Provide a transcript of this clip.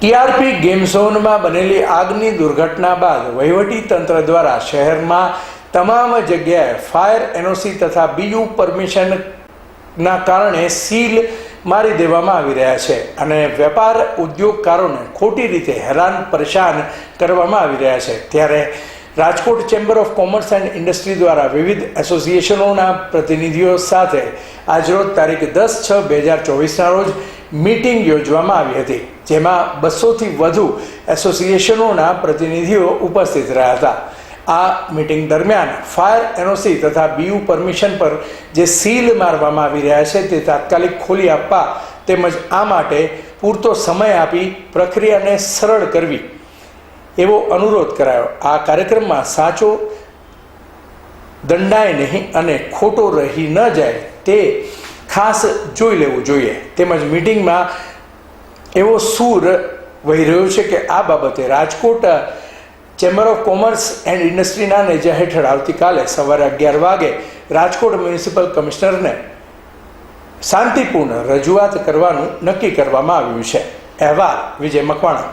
TRP game ઝોનમાં બનેલી આગની દુર્ઘટના બાદ વહીવટી તંત્ર દ્વારા શહેરમાં તમામ જગ્યાએ ફાયર એનઓસી તથા બીયુ પરમિશનના કારણે સીલ મારી દેવામાં આવી રહ્યા છે અને વેપાર ઉદ્યોગકારોને ખોટી રીતે હેરાન પરેશાન કરવામાં આવી રહ્યા છે. ત્યારે Rajkot chamber of commerce and industry દ્વારા વિવિધ એસોસિએશનોના પ્રતિનિધિઓ સાથે આજરોજ તારીખ દસ છ બે હજાર ચોવીસના રોજ મીટિંગ યોજવામાં આવી હતી, જેમાં બસોથી વધુ એસોસિએશનોના પ્રતિનિધિઓ ઉપસ્થિત રહ્યા હતા. આ મીટિંગ દરમિયાન ફાયર એનઓસી તથા બીયુ પરમિશન પર જે સીલ મારવામાં આવી રહ્યા છે તે તાત્કાલિક ખોલી આપવા તેમજ આ માટે પૂરતો સમય આપી પ્રક્રિયાને સરળ કરવી એવો અનુરોધ કરાયો. આ કાર્યક્રમમાં સાચો દંડાય નહીં અને ખોટો રહી ન જાય તે ખાસ જોઈ લેવું જોઈએ. તેમજ મિટિંગમાં એવો સૂર વહી રહ્યો છે કે આ બાબતે Rajkot chamber of commerce and ઇન્ડસ્ટ્રીના નેજા હેઠળ આવતીકાલે સવારે અગિયાર વાગે રાજકોટ મ્યુનિસિપલ કમિશનરને શાંતિપૂર્ણ રજૂઆત કરવાનું નક્કી કરવામાં આવ્યું છે. અહેવાલ વિજય મકવાણા.